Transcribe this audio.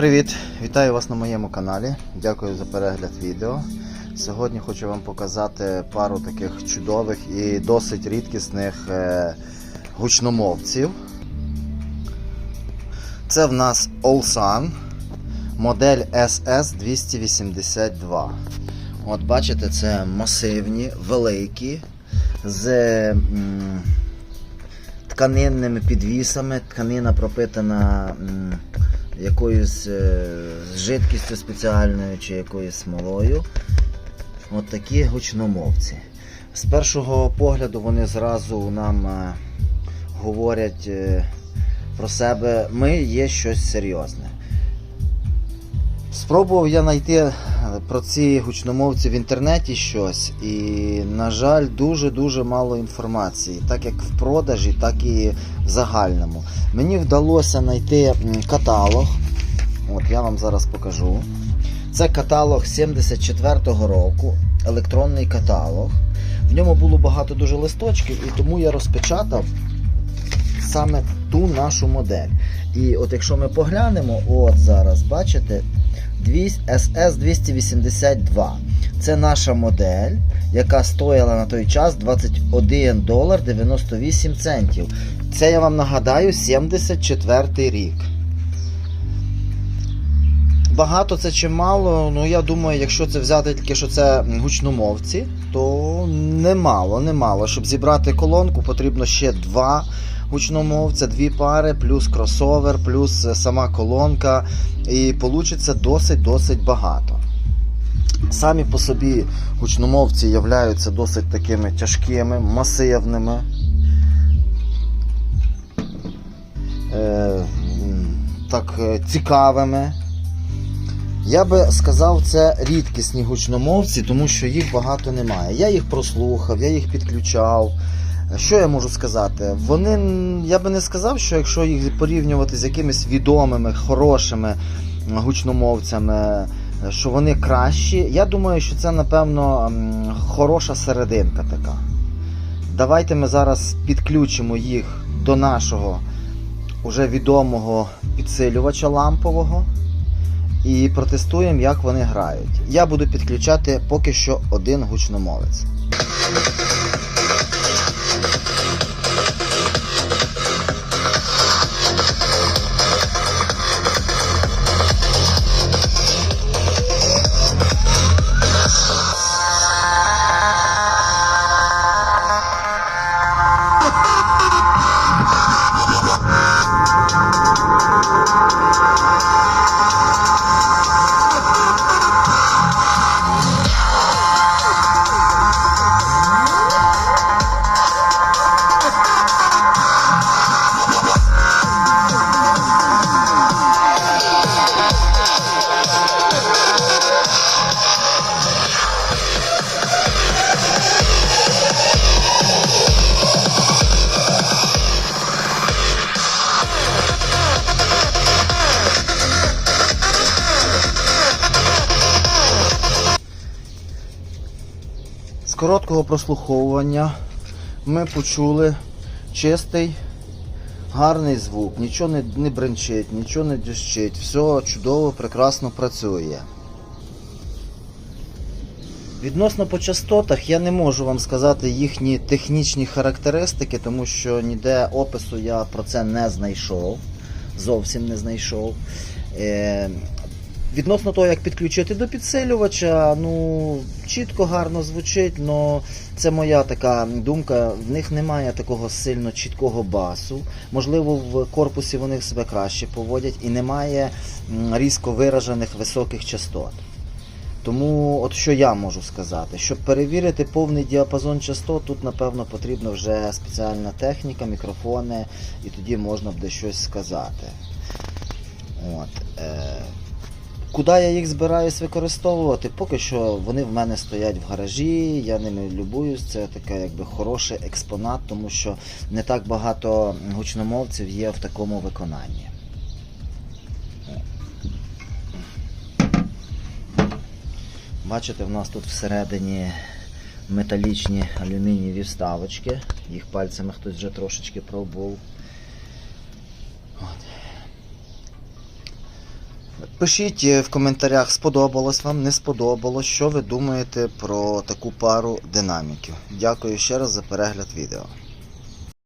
Привіт! Вітаю вас на моєму каналі. Дякую за перегляд відео. Сьогодні хочу вам показати пару таких чудових і досить рідкісних е, гучномовців. Це в нас Olsan, модель SS282. От бачите, це масивні, великі, з тканинними підвісами. Тканина пропитана м, якоюсь е, жидкістю спеціальною чи якоюсь смолою. От такі гучномовці. З першого погляду вони зразу нам е, говорять е, про себе, ми є щось серйозне. Спробував я знайти е, про ці гучномовці в інтернеті щось, і, на жаль, дуже-дуже мало інформації, так як в продажі, так і в загальному. Мені вдалося знайти каталог. От я вам зараз покажу. Це каталог 74-го року, електронний каталог. В ньому було багато дуже листочків, і тому я розпечатав саме ту нашу модель. І от якщо ми поглянемо, от зараз, бачите, SS282. Це наша модель, яка стояла на той час 21 долар 98 центів. Це я вам нагадаю 74 рік. Багато це чи мало, ну я думаю, якщо це взяти тільки що це гучномовці, то немало, немало. Щоб зібрати колонку, потрібно ще два гучномовця, дві пари, плюс кросовер, плюс е, сама колонка. І вийде досить-досить багато. Самі по собі гучномовці являються досить такими тяжкими, масивними. Е, так е, цікавими. Я би сказав, це рідкісні гучномовці, тому що їх багато немає. Я їх прослухав, я їх підключав. Що я можу сказати? Вони, я би не сказав, що якщо їх порівнювати з якимись відомими, хорошими гучномовцями, що вони кращі. Я думаю, що це, напевно, хороша серединка така. Давайте ми зараз підключимо їх до нашого уже відомого підсилювача лампового і протестуємо, як вони грають. Я буду підключати поки що один гучномовець. Короткого прослуховування ми почули чистий, гарний звук, нічого не, не бренчить, нічого не дющить, все чудово, прекрасно працює. Відносно по частотах я не можу вам сказати їхні технічні характеристики, тому що ніде опису я про це не знайшов. Зовсім не знайшов. Відносно того, як підключити до підсилювача, ну чітко гарно звучить, але це моя така думка. В них немає такого сильно чіткого басу. Можливо, в корпусі вони себе краще поводять і немає різко виражених високих частот. Тому, от що я можу сказати, щоб перевірити повний діапазон частот, тут напевно потрібна вже спеціальна техніка, мікрофони, і тоді можна буде щось сказати. От, е, Куди я їх збираюсь використовувати? Поки що вони в мене стоять в гаражі, я ними любуюсь. Це таке якби хороший експонат, тому що не так багато гучномовців є в такому виконанні. Бачите, в нас тут всередині металічні алюмінієві вставочки. Їх пальцями хтось вже трошечки пробував. Пишіть е, в коментарях, сподобалось вам, не сподобалось, що ви думаєте про таку пару динаміків. Дякую ще раз за перегляд відео.